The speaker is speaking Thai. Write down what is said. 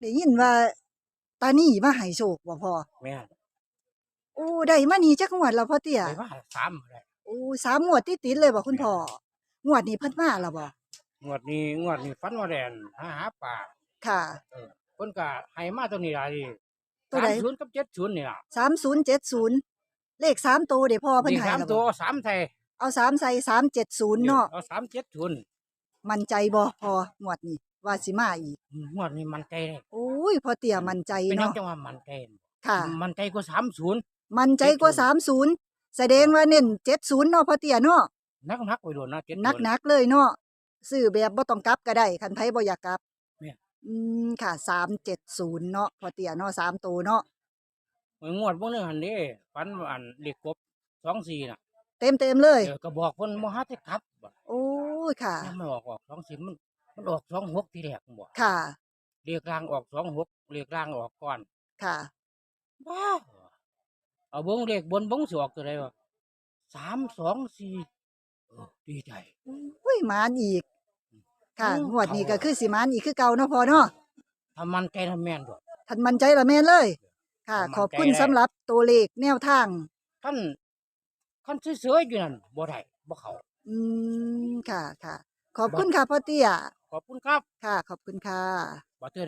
ได้ยินว่า ตานี่มาให้โชคบ่พ่อแม่นโอ้ได้มานี่จักงวดแล้วพ่อเตี้ย ไปว่าสามเลยโอ้สามงวดติดๆเลยบ่คุณพ่องวดนี้เพิ่นมาแล้วบ่งวดนี้งวดนี้ฟันว่าแดนหาหาป่าค่ะเออเพิ่นก็ให้มาตัวนี้ล่ะดิตัวใดศูนย์กับเจ็ดศูนย์นี่ล่ะ3070เลขสามตัวเด้พ่อเพิ่นนี่ให้สามแล้วตัวบ่เอาสามไทยเอาสามใส่370เนาะเอาสามเจ็ดศูนย์มั่นใจบ่พ่องวดนี้ ว่าสิมาอีกงวดนี้มันใจเลยโอ้ยพ่อเตี้ยมั่นใจเป็นยังเนาะจังว่ามันใจค่ะ มันใจกว่าสามศูนย์มั่นใจกว่า30แสดงว่าเน้น70เนาะพ่อเตี้ยเนาะนักนักๆไปโดนนะเจ็ดนักนักๆเลยเนาะซื้อแบบบ่ต้องกลับก็ได้คันไผบ่อยากกลับเนี่ย อืมค่ะสามเจ็ดศูนย์เนาะพอเตียเนาะสามตัวเนาะงวดพวกนึงหันนี่ฟันว่าอันเด็กกบสองสี่น่ะเต็มเต็มๆเลย เออก็บอกเพิ่นบ่ฮัดให้กลับบ่โอ้ยค่ะยังไม่ออกออกสองสี่มัน มันออกสองหกทีแรกบ่ค่ะ เรียกรางออกสองหกเรียกรางออกก่อนค่ะ ว้าวเอาเบิ้งเลขบนเบิ้งสิออกตัวใดวะสามสองสี่เออดีใจ อุ้ยหมานอีก ค่ะอืม งวดนี้ก็เขาคือสิหมานอีกคือเก่าเนาะพอเนาะทำมันใจทำแม่นด้วยทันมั่นใจละแม่นเลย ค่ะ มั่นใจ ขอบคุณได้สำหรับตัวเลขแนวทางขั้นขั้นเสือๆอยู่นั่นบ่ได้บ่เขา อืมค่ะค่ะ ขอบคุณค่ะพ่อเตี้ย ขอบคุณครับ ค่ะ ขอบคุณค่ะบ่เตือน